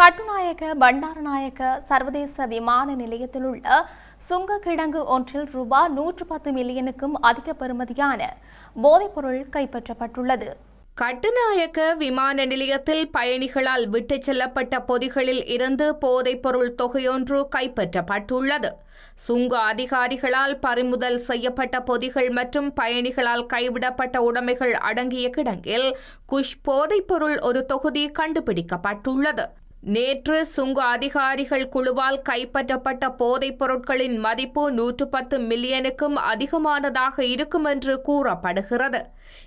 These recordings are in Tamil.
கட்டுநாயக்க பண்டாரநாயக்க சர்வதேச விமான நிலையத்தில் உள்ள சுங்க கிடங்கு ஒன்றில் ரூபாய் நூற்று பத்து மில்லியனுக்கும் அதிக பெறுமதியான போதைப்பொருள் கைப்பற்றப்பட்டுள்ளது. கட்டுநாயக்க விமான நிலையத்தில் பயணிகளால் விட்டுச் செல்லப்பட்ட பொதிகளில் இருந்து போதைப்பொருள் தொகையொன்று கைப்பற்றப்பட்டுள்ளது. சுங்க அதிகாரிகளால் பறிமுதல் செய்யப்பட்ட பொதிகள் மற்றும் பயணிகளால் கைவிடப்பட்ட உடைமைகள் அடங்கிய கிடங்கில் குஷ் போதைப்பொருள் ஒரு தொகுதி கண்டுபிடிக்கப்பட்டுள்ளது. நேற்று சுங்க அதிகாரிகள் குழுவால் கைப்பற்றப்பட்ட போதைப் பொருட்களின் மதிப்பு நூற்று பத்து மில்லியனுக்கும் அதிகமானதாக இருக்கும் என்று கூறப்படுகிறது.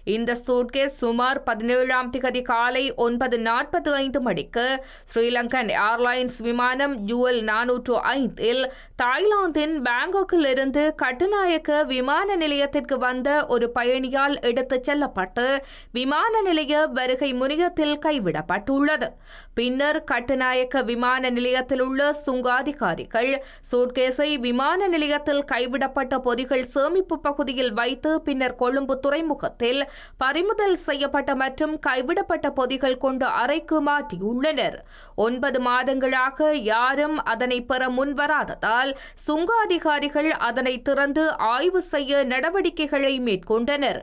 இந்த சூட்கேஸ் சுமார் பதினேழாம் திகதி காலை ஒன்பது நாற்பத்தி ஐந்து மணிக்கு ஸ்ரீலங்கன் ஏர்லைன்ஸ் விமானம் யூஎல் நானூற்று ஐந்தில் தாய்லாந்தின் பேங்காக்கில் இருந்து கட்டுநாயக்க விமான நிலையத்திற்கு வந்த ஒரு பயணியால் எடுத்துச் செல்லப்பட்டு விமான நிலைய வருகை முனையத்தில் கைவிடப்பட்டுள்ளது. பின்னர் கட்டுநாயக்க விமான நிலையத்தில் உள்ள சுங்காதிகாரிகள் சூட்கேஸை விமான நிலையத்தில் கைவிடப்பட்ட பொதிகள் சேமிப்பு பகுதியில் வைத்து பின்னர் கொழும்பு துறைமுகத்தில் பறிமுதல் செய்யப்பட்ட மற்றும் கைவிடப்பட்ட பொதிகள் கொண்டு அறைக்கு மாற்றியுள்ளனர். ஒன்பது மாதங்களாக யாரும் அதனை பெற முன்வராததால் சுங்க அதிகாரிகள் அதனை திறந்து ஆய்வு செய்ய நடவடிக்கைகளை மேற்கொண்டனர்.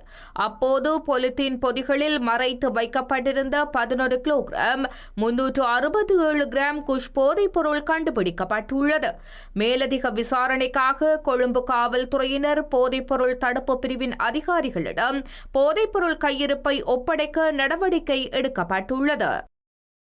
அப்போது பொலித்தீன் பொதிகளில் மறைத்து வைக்கப்பட்டிருந்த பதினொரு கிலோகிராம் முன்னூற்று அறுபது இருபத்தி ஏழு கிராம் குஷ் போதைப் பொருள் கண்டுபிடிக்கப்பட்டுள்ளது. மேலதிக விசாரணைக்காக கொழும்பு காவல்துறையினர் போதைப்பொருள் தடுப்பு பிரிவின் அதிகாரிகளிடம் போதைப்பொருள் கையிருப்பை ஒப்படைக்க நடவடிக்கை எடுக்கப்பட்டுள்ளது.